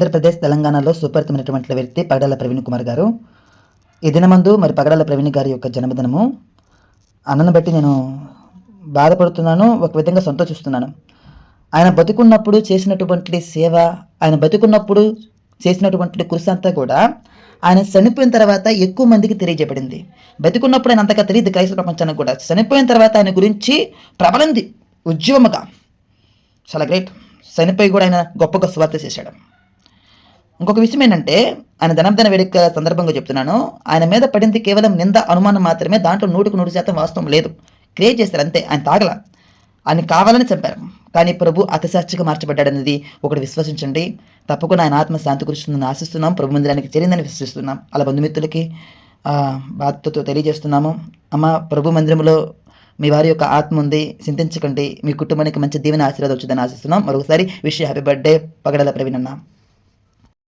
ఆంధ్రప్రదేశ్ తెలంగాణలో సుపరితమైనటువంటి వ్యక్తి పగడాల ప్రవీణ్ కుమార్ గారు. ఈ దినమందు మరి పగడాల ప్రవీణ్ గారి యొక్క జన్మదినము. అన్నను బట్టి నేను బాధపడుతున్నాను ఒక విధంగా సంతోషిస్తున్నాను. ఆయన బతుకున్నప్పుడు చేసినటువంటి సేవ ఆయన బతుకున్నప్పుడు చేసినటువంటి కృషి అంతా కూడా ఆయన చనిపోయిన తర్వాత ఎక్కువ మందికి తెలియజేయబడింది. బతుకున్నప్పుడు ఆయన అంతగా తెలియదు క్రైస్తవ ప్రపంచానికి కూడా. చనిపోయిన తర్వాత ఆయన గురించి ప్రబలింది ఉద్యమగా చాలా గ్రేట్. చనిపోయి కూడా ఆయన గొప్పగా స్వార్థ చేశాడు. ఇంకొక విషయం ఏంటంటే ఆయన ధనర్ధన వేడుక సందర్భంగా చెప్తున్నాను. ఆయన మీద పడింది కేవలం నింద అనుమానం మాత్రమే. దాంట్లో నూటికి నూరు శాతం వాస్తవం లేదు. క్రియేట్ చేస్తారు అంతే. ఆయన తాగల. ఆయన కావాలని చంపారు. కానీ ప్రభు అతశాస్త్రిగా మార్చబడ్డాడనేది ఒకటి విశ్వసించండి. తప్పకుండా ఆయన ఆత్మ శాంతి కురుస్తుందని ఆశిస్తున్నాం. ప్రభు మందిరానికి చేరిందని విశ్వసిస్తున్నాం. అలా బంధుమిత్రులకి బాధ్యతతో తెలియజేస్తున్నాము. అమ్మ ప్రభు మందిరంలో మీ వారి యొక్క ఆత్మ ఉంది. చింతించకండి. మీ కుటుంబానికి మంచి దీవెన ఆశీర్వాదం వచ్చిందని ఆశిస్తున్నాం. మరొకసారి విషయ హ్యాపీ బర్త్డే. పగడల ప్రవీణ్ అన్నా.